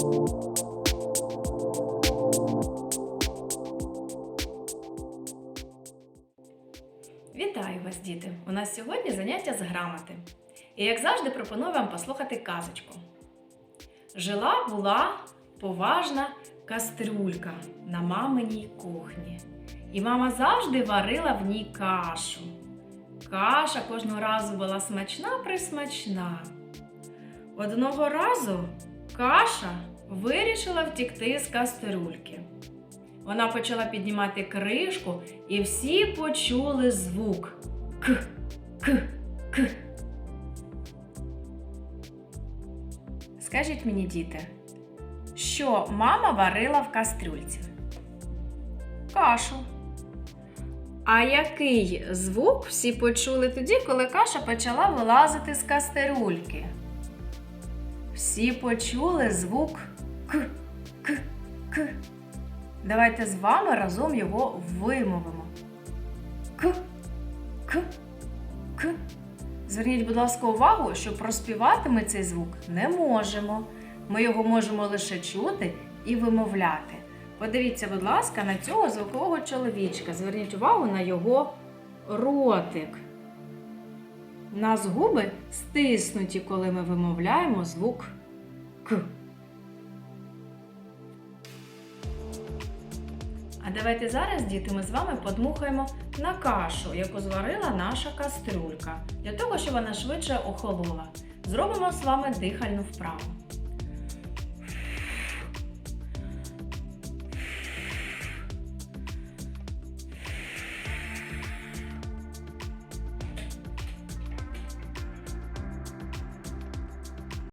Вітаю вас, діти! У нас сьогодні заняття з грамоти. І як завжди пропоную вам послухати казочку. Жила була поважна кастрюлька на маминій кухні. І мама завжди варила в ній кашу. Каша кожного разу була смачна присмачна. Одного разу каша вирішила втікти з кастрюльки. Вона почала піднімати кришку, і всі почули звук К, К, К. Скажіть мені, діти, що мама варила в кастрюльці? Кашу. А який звук всі почули тоді, коли каша почала вилазити з кастрюльки? Всі почули звук К, К, К. Давайте з вами разом його вимовимо. К, К, К. Зверніть, будь ласка, увагу, що проспівати ми цей звук не можемо. Ми його можемо лише чути і вимовляти. Подивіться, будь ласка, на цього звукового чоловічка. Зверніть увагу на його ротик. Нас губи стиснуті, коли ми вимовляємо звук К. А давайте зараз, діти, ми з вами подмухаємо на кашу, яку зварила наша кастрюлька, для того, щоб вона швидше охолола. Зробимо з вами дихальну вправу.